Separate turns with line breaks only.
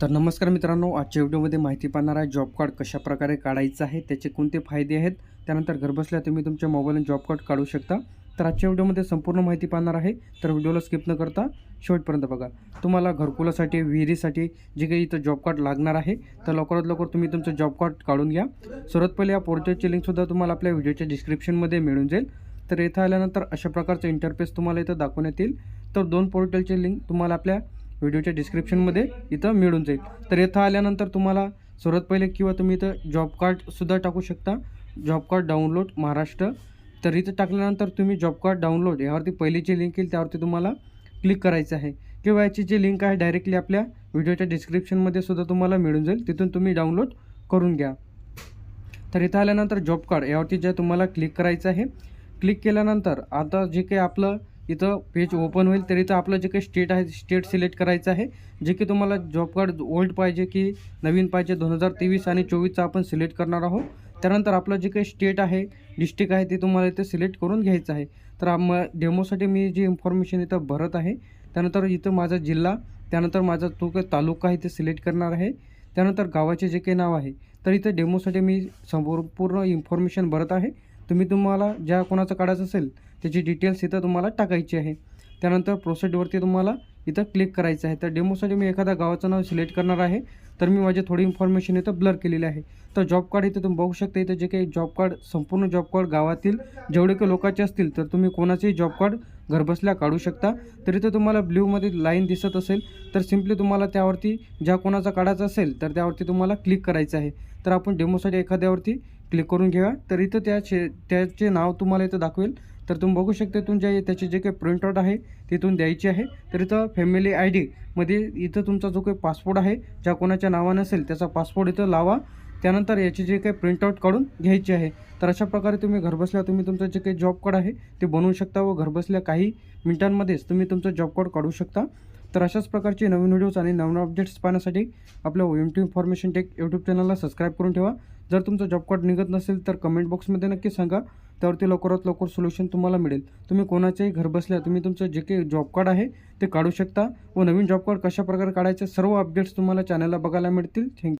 तर नमस्कार मित्रांनो आजच्या व्हिडिओमध्ये माहिती पाहणार आहे जॉब कार्ड कशाप्रकारे काढायचं आहे त्याचे कोणते फायदे आहेत त्यानंतर घरबसल्या तुम्ही तुमच्या मोबाईलने जॉब कार्ड काढू शकता. तर आजच्या व्हिडिओमध्ये संपूर्ण माहिती पाहणार आहे तर व्हिडिओला स्किप न करता शेवटपर्यंत बघा. तुम्हाला घरकुलासाठी विहिरीसाठी जे काही इथं जॉब कार्ड लागणार आहे तर लवकरात लवकर तुम्ही तुमचं जॉब कार्ड काढून घ्या. सर्वात पहिले या पोर्टलची लिंकसुद्धा तुम्हाला आपल्या व्हिडिओच्या डिस्क्रिप्शनमध्ये मिळून जाईल. तर इथं आल्यानंतर अशा प्रकारचं इंटरफेस तुम्हाला इथं दाखवण्यात येईल. तर दोन पोर्टलचे लिंक तुम्हाला आपल्या व्हिडिओच्या डिस्क्रिप्शनमध्ये इथं मिळून जाईल. तर इथं आल्यानंतर तुम्हाला सर्वात पहिले किंवा तुम्ही इथं जॉब कार्डसुद्धा टाकू शकता. Job card download Maharashtra. तर इथं टाकल्यानंतर तुम्ही जॉब कार्ड डाउनलोड यावरती पहिलीची लिंक येईल त्यावरती तुम्हाला क्लिक करायचं आहे. किंवा याची जी लिंक आहे डायरेक्टली आपल्या व्हिडिओच्या डिस्क्रिप्शनमध्ये सुद्धा तुम्हाला मिळून जाईल. तिथून तुम्ही डाउनलोड करून घ्या. तर इथं आल्यानंतर जॉब कार्ड यावरती जे तुम्हाला क्लिक करायचं आहे. क्लिक केल्यानंतर आता जे काही आपलं इथं पेज ओपन होईल. तर इथं आपलं जे काही स्टेट आहे स्टेट सिलेक्ट करायचं आहे. जे की तुम्हाला जॉब कार्ड ओल्ड पाहिजे की नवीन पाहिजे दोन हजार तेवीस आणि चोवीसचा आपण सिलेक्ट करणार आहोत. त्यानंतर आपलं जे काही स्टेट आहे डिस्ट्रिक्ट आहे ते तुम्हाला इथं सिलेक्ट करून घ्यायचं आहे. तर आम डेमोसाठी मी जी इन्फॉर्मेशन इथं भरत आहे त्यानंतर इथं माझा जिल्हा त्यानंतर माझा तो काही तालुका आहे ते सिलेक्ट करणार आहे. त्यानंतर गावाचे जे काही नाव आहे तर इथं डेमोसाठी मी संपूर्ण इन्फॉर्मेशन भरत आहे. तुम्ही तुम्हाला ज्या कोणाचं काढायचं असेल त्याची डिटेल्स इथं तुम्हाला टाकायची आहे. त्यानंतर प्रोसेडवरती तुम्हाला इथं क्लिक करायचं आहे. तर डेमोसाठी मी एखाद्या गावाचं नाव सिलेक्ट करणार आहे. तर मी माझी थोडी इन्फॉर्मेशन इथं ब्लर केलेली आहे. तर जॉब कार्ड इथं तुम्ही बघू शकता इथं जे काही जॉब कार्ड संपूर्ण जॉब कार्ड गावातील जेवढे काही लोकांचे असतील तर तुम्ही कोणाचेही जॉब कार्ड घरबसल्या काढू शकता. तर इथं तुम्हाला ब्ल्यूमध्ये लाईन दिसत असेल तर सिम्पली तुम्हाला त्यावरती ज्या कोणाचा काढायचा असेल तर त्यावरती तुम्हाला क्लिक करायचं आहे. तर आपण डेमोसाठी एखाद्यावरती क्लिक करून घ्या. तर इथं त्याचे त्याचे नाव तुम्हाला इथं दाखवेल. तर तुम्ही बघू शकता तुमच्या त्याचे जे काही प्रिंटआउट आहे तिथून द्यायची आहे. तर इथं फॅमिली आय डीमध्ये इथं तुमचा जो काही पासपोर्ट आहे ज्या कोणाच्या नावानं असेल त्याचा पासपोर्ट इथं लावा. त्यानंतर याची जे काही प्रिंटआउट काढून घ्यायची आहे. तर अशा प्रकारे तुम्ही घरबसल्या तुम्ही तुमचं जे काही जॉब कार्ड आहे ते बनवू शकता व घरबसल्या काही मिनिटांमध्येच तुम्ही तुमचं जॉब कार्ड काढू शकता. तर अशाच प्रकारचे नवीन व्हिडिओज आणि नवीन अपडेट्स पाहण्यासाठी आपल्या M T information tech YouTube चॅनलला सबस्क्राईब करून ठेवा. जर तुमचं जॉब कार्ड निघत नसेल तर कमेंट बॉक्समध्ये नक्की सांगा. त्यावरती लवकरात लवकर सोल्युशन तुम्हाला मिळेल. तुम्ही कोणाच्याही घर बसल्या तुम्ही तुमचं जे काही जॉब कार्ड आहे ते काढू शकता व नवीन जॉब कार्ड कशा प्रकारे काढायचे सर्व अपडेट्स तुम्हाला चॅनलला बघायला मिळतील. थँक्यू